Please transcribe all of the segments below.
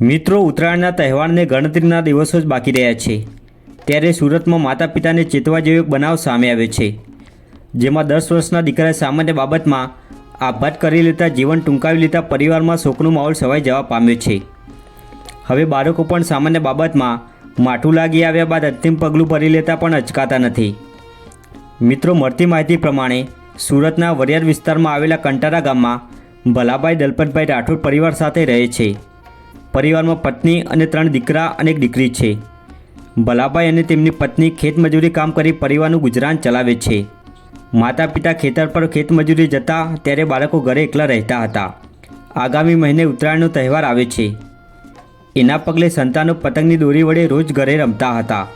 મિત્રો, ઉત્તરાયણના તહેવારને ગણતરીના દિવસો જ બાકી રહ્યા છે. ત્યારે સુરતમાં માતા પિતાને ચેતવા જેવો બનાવ સામે આવ્યો છે. જેમાં દસ વર્ષના દીકરાએ સામાન્ય બાબતમાં આભાત કરી લેતા, જીવન ટૂંકાવી લેતા પરિવારમાં શોકનો માહોલ સવાઈ જવા પામ્યો છે. હવે બાળકો પણ સામાન્ય બાબતમાં માઠું લાગી આવ્યા બાદ અંતિમ પગલું ભરી લેતા પણ અચકાતા નથી. મિત્રો, મળતી માહિતી પ્રમાણે સુરતના વરિયાર વિસ્તારમાં આવેલા કંટારા ગામમાં ભલાભાઈ દલપતભાઈ રાઠોડ પરિવાર સાથે રહે છે. પરિવારમાં પત્ની અને ત્રણ દીકરા અને એક દીકરી છે. ભલાભાઈ અને તેમની પત્ની ખેતમજૂરી કામ કરી પરિવારનું ગુજરાન ચલાવે છે. માતા પિતા ખેતર પર ખેતમજૂરી જતા ત્યારે બાળકો ઘરે એકલા રહેતા હતા. આગામી મહિને ઉત્તરાયણનો તહેવાર આવે છે. એના પગલે સંતાનો પતંગની દોરી વડે રોજ ઘરે રમતા હતા.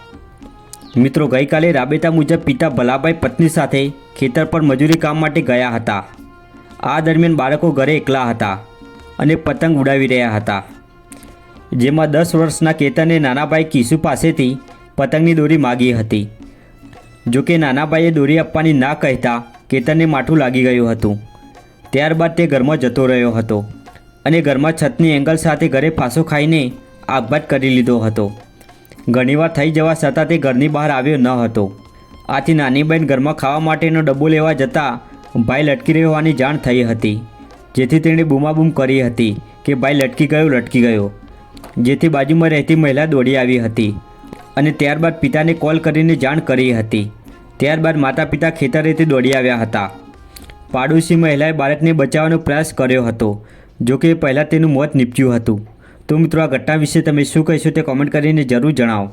મિત્રો, ગઈકાલે રાબેતા મુજબ પિતા ભલાભાઈ પત્ની સાથે ખેતર પર મજૂરી કામ માટે ગયા હતા. આ દરમિયાન બાળકો ઘરે એકલા હતા અને પતંગ ઉડાવી રહ્યા હતા. જેમાં દસ વર્ષના કેતને નાનાભાઈ કિશુ પાસેથી પતંગની દોરી માગી હતી. જોકે નાનાભાઈએ દોરી આપવાની ના કહેતા કેતનને માઠું લાગી ગયું હતું. ત્યારબાદ તે ઘરમાં જતો રહ્યો હતો અને ઘરમાં છતની એંગલ સાથે ઘરે ફાંસો ખાઈને આપઘાત કરી લીધો હતો. ઘણીવાર થઈ જવા છતાં તે ઘરની બહાર આવ્યો ન હતો. આથી નાની બહેન ઘરમાં ખાવા માટેનો ડબ્બો લેવા જતાં ભાઈ લટકી રહ્યો હોવાની જાણ થઈ હતી. જેથી તેણે બૂમાબૂમ કરી હતી કે ભાઈ લટકી ગયો લટકી ગયો. જેથી બાજુમાં રહેતી મહિલા દોડી આવી હતી અને ત્યારબાદ પિતાને કોલ કરીને જાણ કરી હતી. ત્યારબાદ માતા પિતા ખેતરેથી દોડી આવ્યા હતા. પાડોશી મહિલાએ બાળકને બચાવવાનો પ્રયાસ કર્યો હતો જોકે પહેલાં તેનું મોત નીપજ્યું હતું. તો મિત્રો, આ ઘટના વિશે તમે શું કહેશો તે કોમેન્ટ કરીને જરૂર જણાવો.